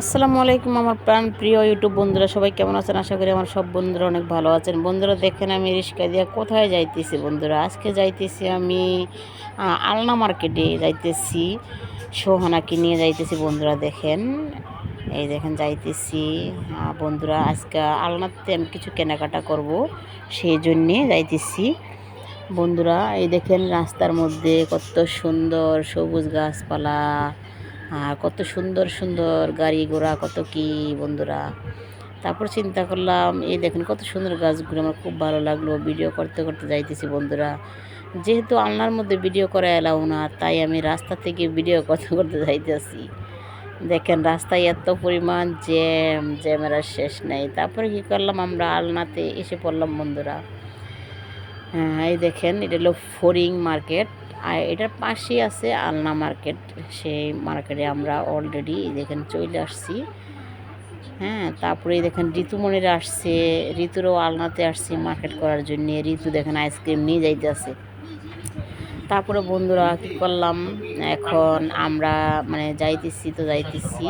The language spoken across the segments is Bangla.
আসসালামু আলাইকুম আমার প্রাণ প্রিয় ইউটিউব বন্ধুরা, সবাই কেমন আছেন? আশা করি আমার সব বন্ধুরা অনেক ভালো আছেন। বন্ধুরা, দেখেন আমি রিক্সা দিয়ে কোথায় যাইতেছি বন্ধুরা? আজকে যাইতেছি আমি আলনা মার্কেটে যাইতেছি, সোহানাকে নিয়ে যাইতেছি বন্ধুরা, দেখেন। এই দেখেন যাইতেছি। বন্ধুরা, আজকে আলনাতে আমি কিছু কেনাকাটা করব, সেই জন্যে যাইতেছি। বন্ধুরা, এই দেখেন রাস্তার মধ্যে কত সুন্দর সবুজ গাছপালা আর কত সুন্দর সুন্দর গাড়ি ঘোড়া, কত কি বন্ধুরা। তারপর চিন্তা করলাম, এই দেখেন কত সুন্দর গাছগুলো, আমার খুব ভালো লাগল। ভিডিও করতে করতে যাইতেছি বন্ধুরা। যেহেতু আলনার মধ্যে ভিডিও করা এলাও না, তাই আমি রাস্তা থেকে ভিডিও করতে করতে যাইতেছি। দেখেন রাস্তায় এত পরিমাণ জ্যাম, জ্যামের শেষ নেই। তারপরে কী করলাম, আমরা আলনাতে এসে পড়লাম বন্ধুরা। হ্যাঁ এই দেখেন, এটা হলো ফরিং মার্কেট। আর এটার পাশেই আছে আলনা মার্কেট। সেই মার্কেটে আমরা অলরেডি দেখেন চলে আসছি। হ্যাঁ তারপরে দেখেন ঋতুমণিরা আসছে। ঋতুরও আলনাতে আসছি মার্কেট করার জন্য। ঋতু দেখেন আইসক্রিম নিয়ে যাইতে যাইতেছে। তারপরে বন্ধুরা কী করলাম? এখন আমরা মানে যাইতেছি তো যাইতেছি।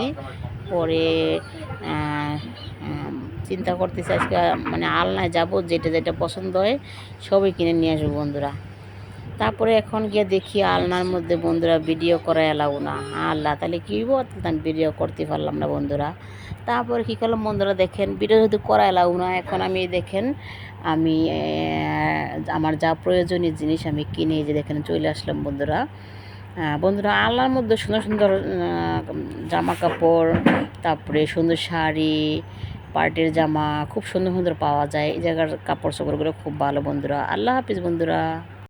পরে চিন্তা করতেছি আজকে মানে আলনায় যাব যেটা যেটা পছন্দ হয়, সবই কিনে নিয়ে আসব বন্ধুরা। তারপরে এখন গিয়ে দেখি আলনার মধ্যে বন্ধুরা ভিডিও করা এলাও না। আল্লাহ, তাহলে কী তাহলে ভিডিও করতে পারলাম না বন্ধুরা। তারপরে কী করলাম বন্ধুরা, দেখেন ভিডিও যদি করা এলাও না, এখন আমি দেখেন, আমি আমার যা প্রয়োজনীয় জিনিস আমি কিনে যে দেখেন চলে আসলাম বন্ধুরা। বন্ধুরা, আলনার মধ্যে সুন্দর সুন্দর জামা কাপড় তারপরে সুন্দর শাড়ি, পার্টির জামা, খুব সুন্দর সুন্দর পাওয়া যায়। এই জায়গার কাপড় চোপড়গুলো খুব ভালো বন্ধুরা। আল্লাহ হাফিজ বন্ধুরা।